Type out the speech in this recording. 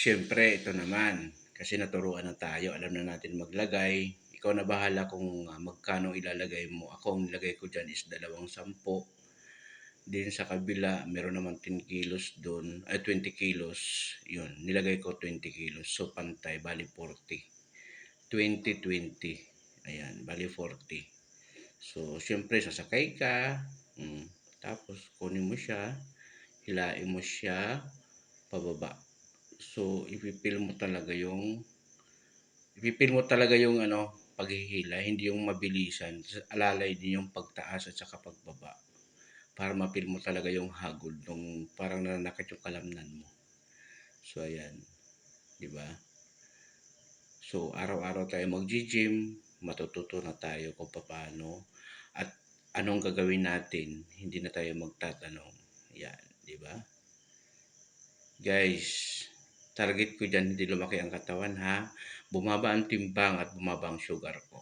syempre, ito naman. Kasi naturuan na tayo. Alam na natin maglagay. Ikaw na bahala kung ah, magkano ilalagay mo. Ako, ang nilagay ko dyan is dalawang sampo. Din sa kabila, meron naman 10 kilos doon. Ay, 20 kilos. Yun, nilagay ko 20 kilos. So, pantay. Bali, 40. 20, 20. Ayan, bali 40. So, syempre, sasakay ka. Mm, tapos, kunin mo siya. Hilain mo siya pababa. So, ipipil mo talaga yung ipipil mo talaga yung ano, paghihila, hindi yung mabilisan. Alalay din yung pagtaas at saka pagbaba. Para mapil mo talaga yung hagod nung parang nananakit yung kalamnan mo. So, ayan. Di ba? So, araw-araw tayo mag-gym, matututo na tayo kung paano at anong gagawin natin. Hindi na tayo magtatanong. Yan, di ba? Guys, target ko dyan hindi lumaki ang katawan ha. Bumaba ang timbang at bumaba ang sugar ko.